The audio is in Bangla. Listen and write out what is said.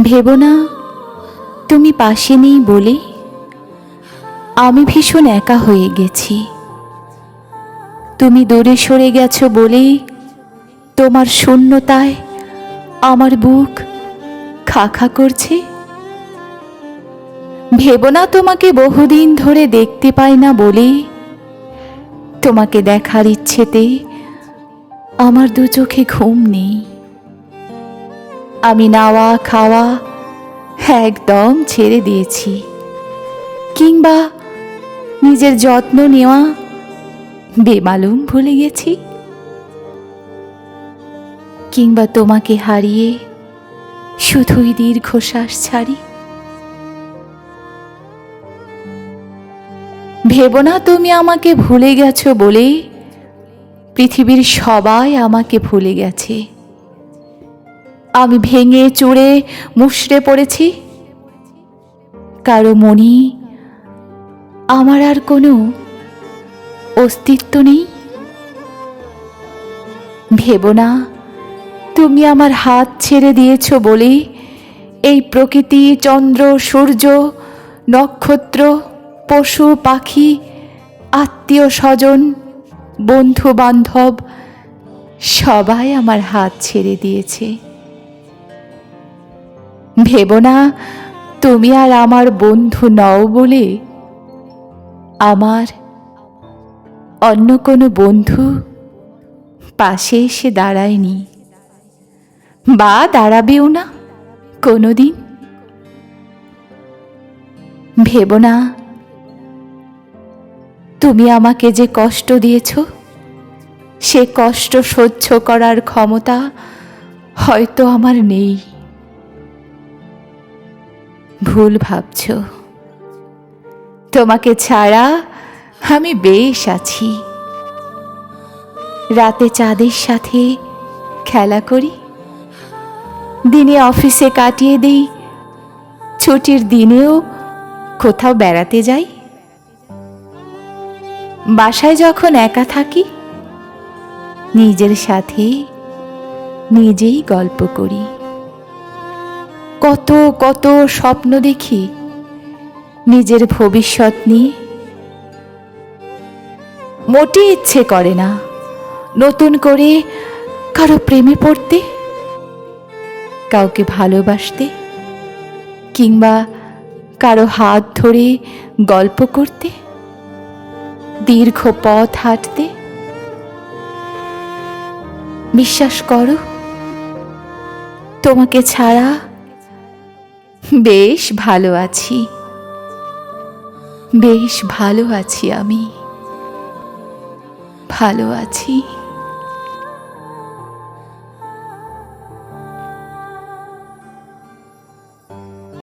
ভেবো না, তুমি পাশে নেই বলে আমি ভীষণ একা হয়ে গেছি। তুমি দূরে সরে গেছো বলেই তোমার শূন্যতায় আমার বুক খা খা করছে। ভেবো না তোমাকে বহুদিন ধরে দেখতে পাই না বলে তোমাকে দেখার ইচ্ছেতে আমার দু চোখে ঘুম নেই। আমি নাওয়া খাওয়া একদম ছেড়ে দিয়েছি। কিংবা নিজের যত্ন নেওয়া বেমালুম ভুলে গেছি। কিংবা তোমাকে হারিয়ে শুধুই দীর্ঘশ্বাস ছাড়ি। ভেবো না তুমি আমাকে ভুলে গেছো বলে পৃথিবীর সবাই আমাকে ভুলে গেছে। আমি ভেঙে চুড়ে মুষড়ে পড়েছি। কারও মনি, আমার আর কোনো অস্তিত্ব নেই। ভেবো না, তুমি আমার হাত ছেড়ে দিয়েছ বলে এই প্রকৃতি, চন্দ্র, সূর্য, নক্ষত্র, পশু, পাখি, আত্মীয় স্বজন বন্ধু বান্ধব সবাই আমার হাত ছেড়ে দিয়েছে। ভেবো না, তুমি আর আমার বন্ধু নও বলে আমার অন্য কোনো বন্ধু পাশে এসে দাঁড়ায়নি। বা দাঁড়াবেও না কোনো দিন ভেবো না, তুমি আমাকে যে কষ্ট দিয়েছ, সে কষ্ট সহ্য করার ক্ষমতা হয়তো আমার নেই। ভুল ভাবছ। তোমাকে ছাড়া আমি বেশ আছি। রাতে চাঁদের সাথে খেলা করি। দিনে অফিসে কাটিয়ে দিই। ছুটির দিনেও কোথাও বেড়াতে যাই। বাসায় যখন একা থাকি, নিজের সাথে নিজেই গল্প করি। কত কত স্বপ্ন দেখি, নিজের ভবিষ্যৎ নিয়ে। মোটে ইচ্ছে করে না নতুন করে কারও প্রেমে পড়তে, কাউকে ভালোবাসতে, কিংবা কারও হাত ধরে গল্প করতে, দীর্ঘ পথ হাঁটতে। বিশ্বাস করো, তোমাকে ছাড়া বেশ ভালো আছি। বেশ ভালো আছি আমি। ভালো আছি।